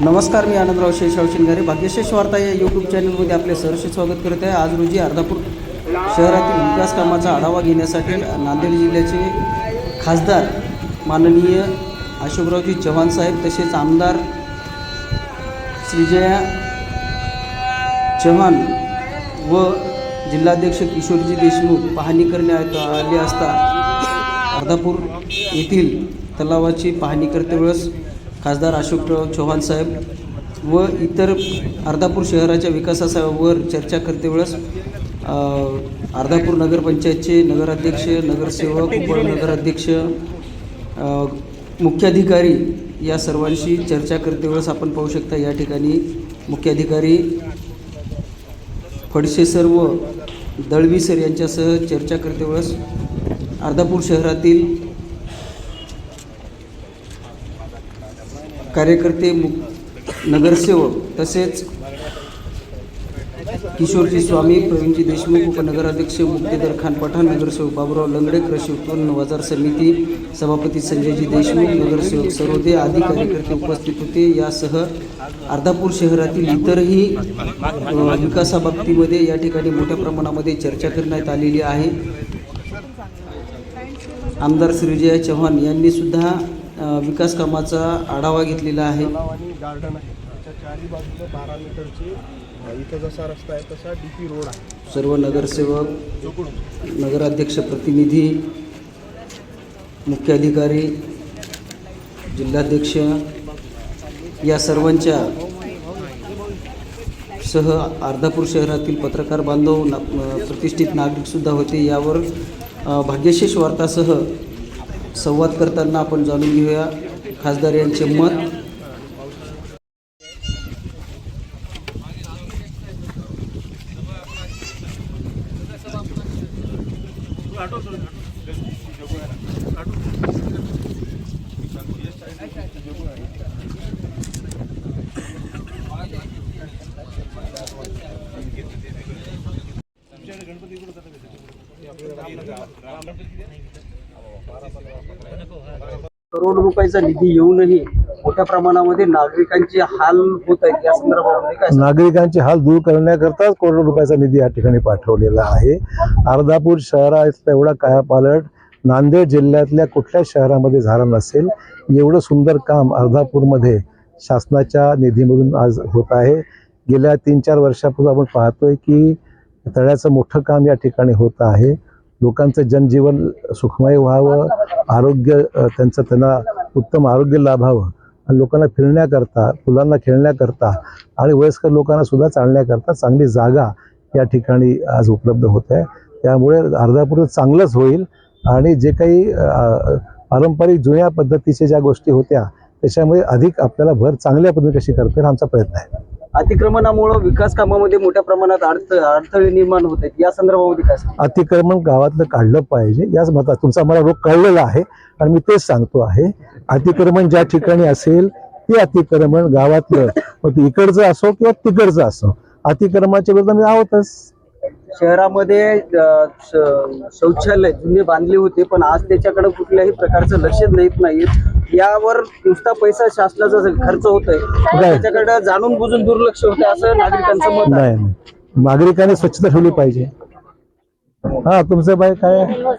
नमस्कार मी आनंदराव शेषराव शिंगारे भाग्यशेष वार्ता या यूट्यूब चॅनलमध्ये आपले सहर्ष स्वागत करत आहे. आज रोजी अर्धापूर शहरातील विकास कामाचा आढावा घेण्यासाठी नांदेड जिल्ह्याचे खासदार माननीय अशोकरावजी चव्हाण साहेब तसेच आमदार श्रीजया चव्हाण व जिल्हाध्यक्ष किशोरजी देशमुख पाहणी करण्यात आले असता अर्धापूर येथील तलावाची पाहणी करते वेळेस खासदार अशोकराव चव्हाण साहेब व इतर अर्धापूर शहराच्या विकासावर चर्चा करते वेळेस अर्धापूर नगरपंचायतचे नगराध्यक्ष नगरसेवक उपनगराध्यक्ष मुख्याधिकारी या सर्वांशी चर्चा करते वेळेस आपण पाहू शकता या ठिकाणी मुख्याधिकारी फडसे सर व दळवी सर यांच्यासह चर्चा करते वेळेस अर्धापूर शहरातील कार्यकर्ते नगरसेवक तसेच किशोरजी स्वामी प्रवीणजी देशमुख उपनगराध्यक्ष मुक्तेदर खान पठाण नगरसेवक बाबुराव लंगडे कृषी उत्पन्न बाजार समिती सभापती संजयजी देशमुख नगरसेवक सरोदे आदी कार्यकर्ते उपस्थित होते. यासह अर्धापूर शहरातील इतरही विकासाबाबतीमध्ये या ठिकाणी मोठ्या प्रमाणामध्ये चर्चा करण्यात आलेली आहे. आमदार श्रीजया चव्हाण यांनी सुद्धा विकास कामाचा आढावा घेतलेला आहे. तलाव आणि गार्डन आहे. त्याच्या चारी बाजूला बारा मीटरची इथं जसा रस्ता आहे तसा डी पी रोड आहे. सर्व नगरसेवक नगराध्यक्ष प्रतिनिधी मुख्याधिकारी जिल्हाध्यक्ष या सर्वांच्या सह अर्धापूर शहरातील पत्रकार बांधव ना प्रतिष्ठित नागरिकसुद्धा होते. यावर भाग्यशेष वार्तासह संवाद करताना आपण जाणून घेऊया खासदार यांचे मत. करोड रुपयाचा निधी येऊनही मोठ्या प्रमाणामध्ये नागरिकांचे हाल होत आहेत या संदर्भामध्ये काय नागरिकांचे हाल दूर करण्याकरताच करोड रुपयाचा निधी या ठिकाणी पाठवलेला आहे. अर्धापूर शहरात एवढा कायापालट. नांदेड जिल्ह्यातल्या कुठल्याच शहरामध्ये झाला नसेल एवढं सुंदर काम अर्धापूरमध्ये शासनाच्या निधीमधून आज होत आहे. गेल्या तीन चार वर्षापूर्वी आपण पाहतोय की तळ्याचं मोठं काम या ठिकाणी होत आहे. लोकांचं जनजीवन सुखमय व्हावं आरोग्य अ, त्यांचं त्यांना उत्तम आरोग्य लाभावं. आणि लोकांना फिरण्याकरता मुलांना खेळण्याकरता आणि वयस्कर लोकांना सुद्धा चालण्याकरता चांगली जागा या ठिकाणी आज उपलब्ध होत. आहे त्यामुळे अर्धापूर चांगलंच होईल. आणि जे काही पारंपरिक जुन्या पद्धतीच्या ज्या गोष्टी होत्या त्याच्यामुळे अधिक आपल्याला भर चांगल्या पद्धतीने कशी करता येईल हा आमचा प्रयत्न आहे. अतिक्रमणामुळे विकास कामामध्ये मोठ्या प्रमाणात अडथ अडथळे निर्माण होत आहेत. या संदर्भामध्ये काय? अतिक्रमण गावातलं काढलं पाहिजे. याच मतात तुमचा मला रोग कळलेला आहे आणि मी तेच सांगतो आहे. अतिक्रमण ज्या ठिकाणी असेल ते अतिक्रमण गावातलं. मग ते इकडचं असो किंवा तिकडचं असो. अतिक्रमणाच्या विरुद्ध मी आहोतच. शहरामध्ये अ, श- शौचालय जुने बांधले होते पण आज त्याच्याकडे कुठल्याही प्रकारचं लक्ष देत नाहीत यावर नुसता पैसा शासनाचा खर्च होतोय त्याच्याकडे जाणून बुजून दुर्लक्ष होते असं नागरिकांचं मत आहे. नाही नागरिकांनी स्वच्छता ठेवली पाहिजे. हा तुमचं बाय काय आहे?